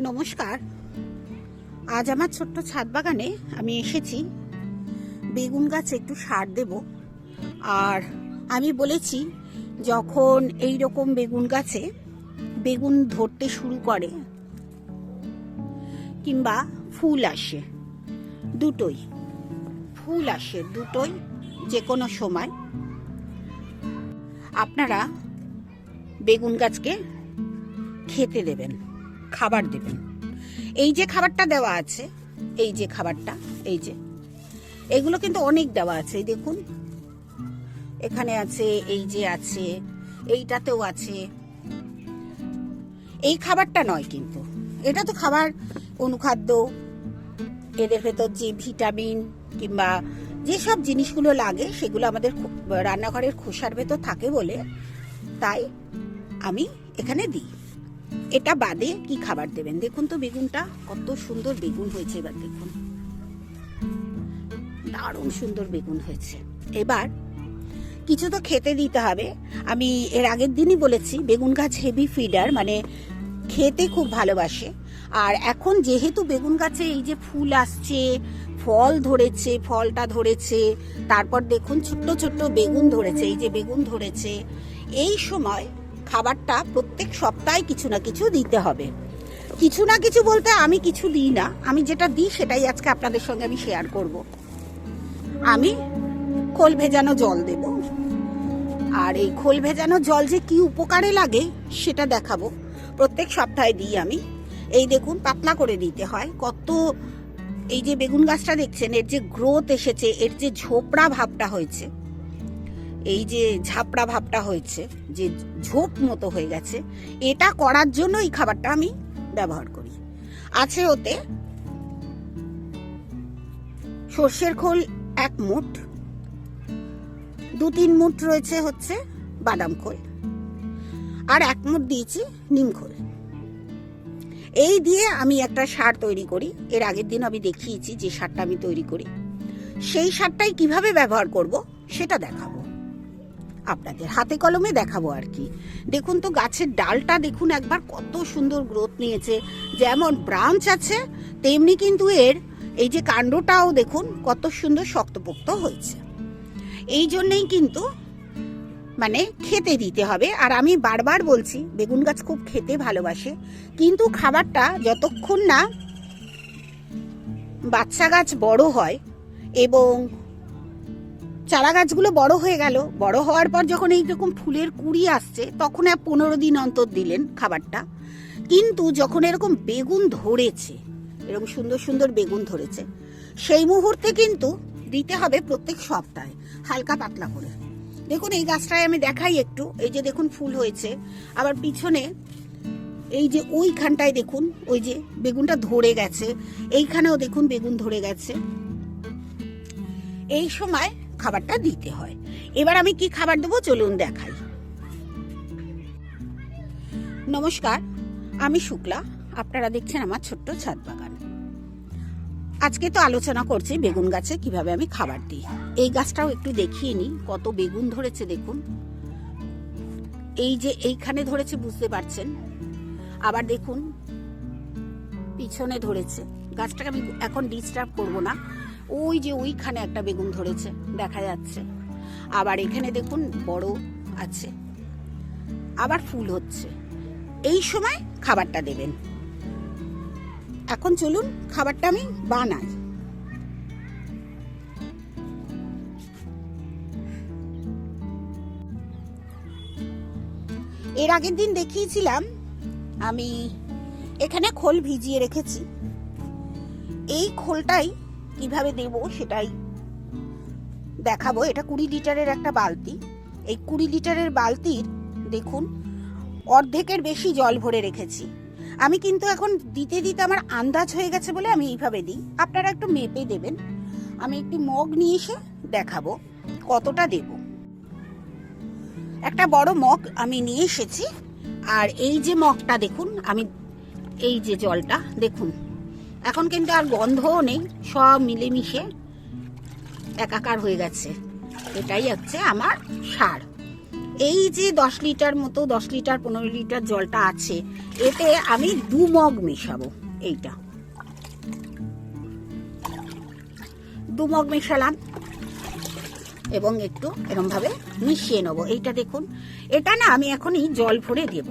নমস্কার। আজ আমার ছোট্ট ছাদ বাগানে আমি এসেছি। বেগুন গাছে একটু সার দেব। আর আমি বলেছি, যখন এই রকম বেগুন গাছে বেগুন ধরতে শুরু করে, কিংবা ফুল আসে, দুটোই, ফুল আসে দুটোই যে কোনো সময়, আপনারা বেগুন গাছকে খেতে দেবেন। খাবার দেবেন। এই যে খাবারটা দেওয়া আছে, এই যে খাবারটা, এই যে। এগুলো কিন্তু অনেক দেওয়া আছে দেখুন। এখানে আছে, এই যে আছে, এইটাতেও আছে। এই খাবারটা নয় কিন্তু। এটা তো খাবার, অনুখাদ্য, এদের ভেতর যে ভিটামিন কিংবা যেসব জিনিসগুলো লাগে, সেগুলো আমাদের রান্নাঘরের খোসার ভেতর থাকে বলে তাই আমি এখানে দিই। এটা বাদে কি খাবার দেবেন? দেখুন তো বেগুনটা, কত সুন্দর বেগুন হয়েছে এবার দেখুন। দারুণ সুন্দর বেগুন হয়েছে। এবার কিছু তো খেতে দিতে হবে। আমি এর আগের দিনই বলেছি, বেগুন গাছ হেভি ফিডার মানে খেতে খুব ভালোবাসে। আর এখন যেহেতু বেগুন গাছে এই যে ফুল আসছে, ফল ধরেছে, ফলটা ধরেছে, তারপর দেখুন ছোট্ট ছোট্ট বেগুন ধরেছে, এই যে বেগুন ধরেছে, এই সময় খাবারটা প্রত্যেক সপ্তাহে কিছু না কিছু দিতে হবে। কিছু না কিছু বলতে আমি কিছু দিই না। আমি যেটা দিই সেটাই আজকে আপনাদের সঙ্গে আমি শেয়ার করব। আমি খোল ভেজানো জল দেব। আর এই খোল ভেজানো জল যে কি উপকারে লাগে সেটা দেখাবো। প্রত্যেক সপ্তাহে দিই আমি। এই দেখুন, পাতলা করে দিতে হয়। কত এই যে বেগুন গাছটা দেখছেন, এর যে গ্রোথ এসেছে, এর যে ঝোপড়া ভাবটা হয়েছে। এই যে ঝাপড়া ভাবটা হয়েছে, যে ঝোপ মতো হয়ে গেছে, এটা করার জন্য এই খাবারটা আমি ব্যবহার করি। আছে ওতে সর্ষের খোল এক মুঠ দু তিন মুঠ রয়েছে হচ্ছে বাদাম খোল, আর এক মুঠ দিয়েছি নিম খোল। এই দিয়ে আমি একটা সার তৈরি করি, এর আগের দিন আমি দেখিয়েছি যে সারটা আমি তৈরি করি। সেই সারটাই কীভাবে ব্যবহার করব, সেটা দেখাবো। আপনাদের হাতে কলমে দেখাবো আর কি। দেখুন তো, গাছের ডালটা দেখুন একবার, কত সুন্দর গ্রোথ নিয়েছে। যেমন ব্রাঞ্চ আছে, তেমনি কিন্তু এর এই যে কাণ্ডটাও দেখুন, কত সুন্দর শক্তপোক্ত হয়েছে। এই জন্যেই কিন্তু মানে খেতে দিতে হবে। আর আমি বারবার বলছি, বেগুন গাছ খুব খেতে ভালোবাসে, কিন্তু খাবারটা যতক্ষণ না বাচ্চা গাছ বড় হয় এবং চারা গাছগুলো বড় হয়ে গেল। বড় হওয়ার পর যখন এইরকম ফুলের কুড়ি আসছে, তখন আর পনেরো দিন অন্তর দিলেন খাবারটা। কিন্তু যখন এরকম বেগুন ধরেছে, এরকম সুন্দর সুন্দর বেগুন ধরেছে, সেই মুহূর্তে কিন্তু দিতে হবে প্রত্যেক সপ্তাহে হালকা পাতলা করে। দেখুন, এই গাছটায় আমি দেখাই একটু। এই যে দেখুন, ফুল হয়েছে। আবার পিছনে এই যে ওইখানটায় দেখুন, ওই যে বেগুনটা ধরে গেছে। এইখানেও দেখুন বেগুন ধরে গেছে। এই সময় খাবারটা দিতে হয়। এবার আমি কি খাবার দেবো চলুন দেখাই। নমস্কার, আমি শুক্লা, আপনারা দেখছেন আমার ছোট্ট ছাদ বাগান। আজকে তো আলোচনা করছি বেগুন গাছে কীভাবে আমি খাবার দিই। এই গাছটাও একটু দেখিয়ে নিই, কত বেগুন ধরেছে দেখুন। এই যে এইখানে ধরেছে, বুঝতে পারছেন? আবার দেখুন, পিছনে ধরেছে। গাছটাকে আমি এখন ডিস্টার্ব করব না। ওই যে ওইখানে একটা বেগুন ধরেছে, দেখা যাচ্ছে। আবার এখানে দেখুন বড় আছে। আবার ফুল হচ্ছে। এই সময় খাবারটা দেবেন। এখন চলুন খাবারটা আমি বানাই। এর আগের দিন দেখিয়েছিলাম, আমি এখানে খোল ভিজিয়ে রেখেছি। এই খোলটাই কীভাবে দেব সেটাই দেখাবো। এটা কুড়ি লিটারের একটা বালতি। এই কুড়ি লিটারের বালতির, দেখুন, অর্ধেকের বেশি জল ভরে রেখেছি। আমি কিন্তু এখন দিতে দিতে আমার আন্দাজ হয়ে গেছে বলে আমি এইভাবে দিই। আপনারা একটু মেপে দেবেন। আমি একটি মগ নিয়ে এসে দেখাবো কতটা দেব। একটা বড় মগ আমি নিয়ে এসেছি। আর এই যে মগটা দেখুন, আমি এই যে জলটা, দেখুন। এখন কিন্তু আর গন্ধও নেই, সব মিলেমিশে একাকার হয়ে গেছে। এটাই হচ্ছে আমার সার। এই যে দশ লিটার মতো, দশ লিটার, পনেরো লিটার জলটা আছে, এতে আমি দু মগ মেশাবো, এইটা। দু মগ মেশালাম, এবং একটু এরকম ভাবে মিশিয়ে নেব। এইটা দেখুন, এটা না আমি এখনই জল ভরে দেব।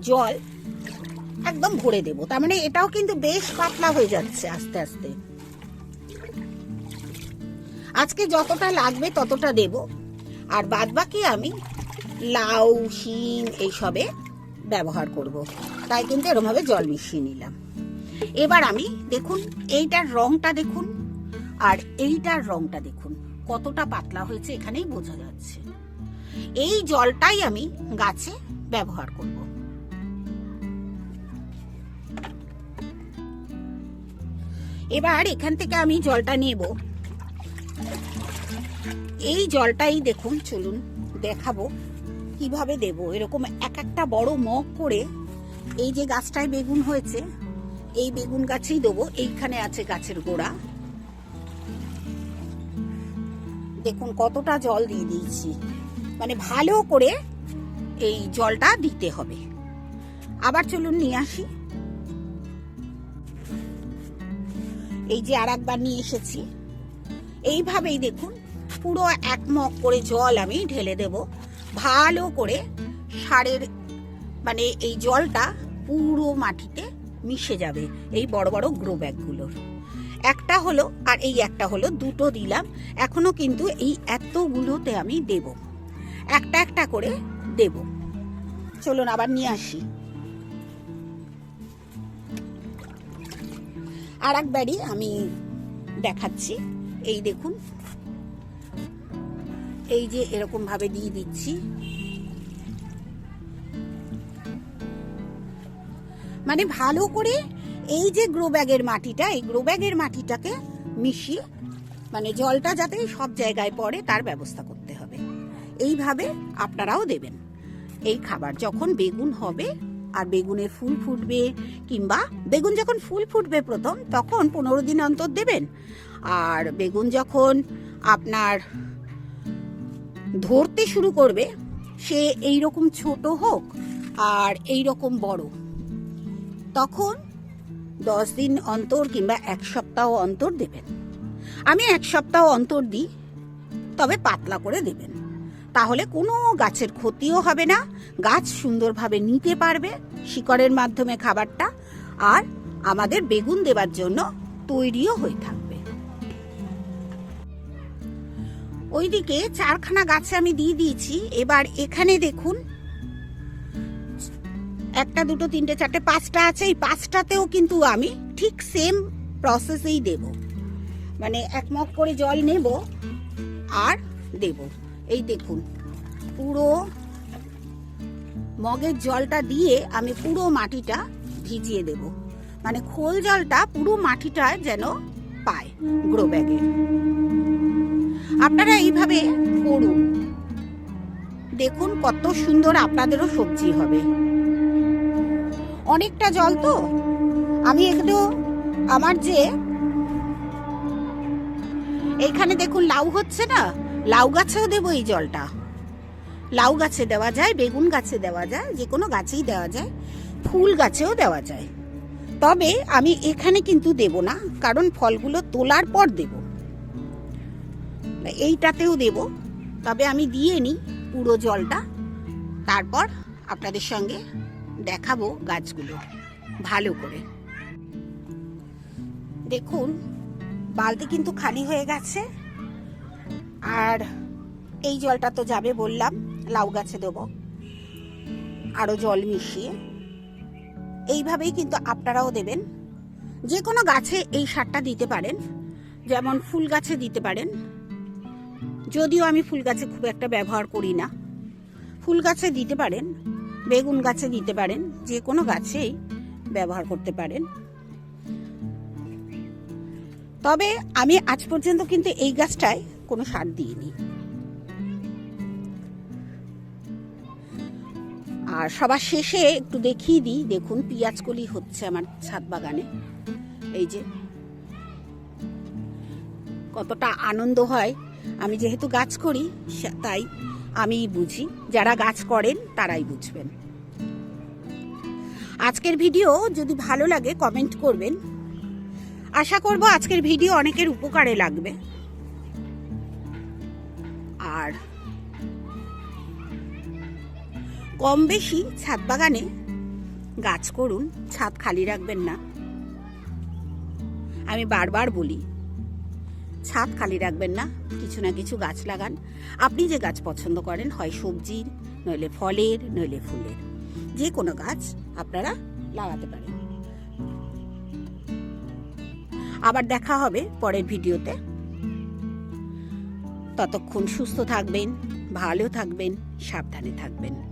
জল একদম ভরে দেব। তার মানে এটাও কিন্তু বেশ পাতলা হয়ে যাচ্ছে আস্তে আস্তে। আজকে যতটা লাগবে ততটা দেব। আর বাদ বাকি আমি লাউ শিম এইসবে ব্যবহার করব। তাই কিন্তু এরমভাবে জল মিশিয়ে নিলাম। এবার আমি দেখুন, এইটার রংটা দেখুন, আর এইটার রংটা দেখুন। কতটা পাতলা হয়েছে এখানেই বোঝা যাচ্ছে। এই জলটাই আমি গাছে ব্যবহার করব। এবার এখান থেকে আমি জলটা নেব। এই জলটাই দেখুন, চলুন দেখাবো কীভাবে দেব। এরকম এক একটা বড় মগ করে এই যে গাছটায় বেগুন হয়েছে, এই বেগুন গাছেই দেবো। এইখানে আছে গাছের গোড়া। দেখুন কতটা জল দিয়ে দিয়েছি। মানে ভালো করে এই জলটা দিতে হবে। আবার চলুন নিয়ে আসি। এই যে আর একবার নিয়ে এসেছি। এইভাবেই দেখুন, পুরো এক মগ করে জল আমি ঢেলে দেব। ভালো করে সারের মানে এই জলটা পুরো মাটিতে মিশে যাবে এই বড় বড় গ্রো ব্যাগগুলোর একটা হলো, আর এই একটা হলো দুটো দিলাম। এখনও কিন্তু এই এতগুলোতে আমি দেব। একটা একটা করে দেব। চলুন আবার নিয়ে আসি। আর একবারই আমি দেখাচ্ছি। এই দেখুন। এই যে এরকম ভাবে দিয়ে দিচ্ছি। মানে ভালো করে এই যে গ্রো ব্যাগের মাটিটা, এই গ্রো ব্যাগের মাটিটাকে মিশিয়ে মানে জলটা যাতে সব জায়গায় পড়ে, তার ব্যবস্থা করতে হবে। এইভাবে আপনারাও দেবেন। এই খাবার যখন বেগুন হবে আর বেগুনের ফুল ফুটবে কিংবা বেগুন যখন ফুল ফুটবে প্রথম, তখন পনেরো দিন অন্তর দেবেন। আর বেগুন যখন আপনার ধরতে শুরু করবে, সে এই রকম ছোট হোক আর এই রকম বড়, তখন দশ দিন অন্তর কিংবা এক সপ্তাহ অন্তর দেবেন। আমি এক সপ্তাহ অন্তর দিই, তবে পাতলা করে দেবেন। তাহলে কোনো গাছের ক্ষতিও হবে না। গাছ সুন্দরভাবে নিতে পারবে শিকড়ের মাধ্যমে খাবারটা আর আমাদের বেগুন দেবার জন্য তৈরিও হয়ে থাকবে। ওইদিকে চারখানা গাছে আমি দিয়ে দিয়েছি। এবার এখানে দেখুন, একটা, দুটো, তিনটে, চারটে, পাঁচটা আছে। এই পাঁচটাতেও কিন্তু আমি ঠিক সেম প্রসেসেই দেব। মানে এক মগ করে জল নেব আর দেব। এই দেখুন, পুরো মগের জলটা দিয়ে আমি পুরো মাটিটা ভিজিয়ে দেব। মানে খোল জলটা পুরো মাটিটা যেন পায় গ্রো ব্যাগে আপনারা এইভাবে করুন। দেখুন কত সুন্দর আপনাদেরও সবজি হবে। অনেকটা জল তো? আমি একটু আমার যে, এইখানে দেখুন লাউ হচ্ছে না? লাউ গাছেও দেবো এই জলটা। লাউ গাছে দেওয়া যায়, বেগুন গাছে দেওয়া যায়, যে কোনো গাছেই দেওয়া যায়, ফুল গাছেও দেওয়া যায়। তবে আমি এখানে কিন্তু দেব না, কারণ ফলগুলো তোলার পর দেব। এইটাতেও দেব, তবে আমি দিয়ে নিই পুরো জলটা। তারপর আপনাদের সঙ্গে দেখাবো গাছগুলো ভালো করে। দেখুন, বালতি কিন্তু খালি হয়ে গেছে। আর এই জলটা তো যাবে বললাম, লাউ গাছে দেব। আরও জল মিশিয়ে। এইভাবেই কিন্তু আপনারাও দেবেন। যে কোনো গাছে এই সারটা দিতে পারেন। যেমন ফুল গাছে দিতে পারেন। যদিও আমি ফুল গাছে খুব একটা ব্যবহার করি না। ফুল গাছে দিতে পারেন, বেগুন গাছে দিতে পারেন, যে কোনো গাছেই ব্যবহার করতে পারেন। তবে আমি আজ পর্যন্ত কিন্তু এই গাছটায় কোনো সার দিইনি। আর সবার শেষে একটু দেখিয়ে দিই, দেখুন কলি হচ্ছে আমার ছাদ বাগানে। এই যে, কতটা আনন্দ হয়। আমি যেহেতু গাছ করি তাই আমি বুঝি। যারা গাছ করেন, তারাই বুঝবেন। আজকের ভিডিও যদি ভালো লাগে, কমেন্ট করবেন। আশা করব আজকের ভিডিও অনেকের উপকারে লাগবে। আর কম বেশি ছাদ বাগানে গাছ করুন, ছাদ খালি রাখবেন না। আমি বারবার বলি, ছাদ খালি রাখবেন না, কিছু না কিছু গাছ লাগান। আপনি যে গাছ পছন্দ করেন, হয় সবজির, নইলে ফলের, নইলে ফুলের। যে কোনো গাছ আপনারা লাগাতে পারেন। আবার দেখা হবে পরের ভিডিওতে। ততক্ষণ সুস্থ থাকবেন ভালো থাকবেন সাবধানে থাকবেন।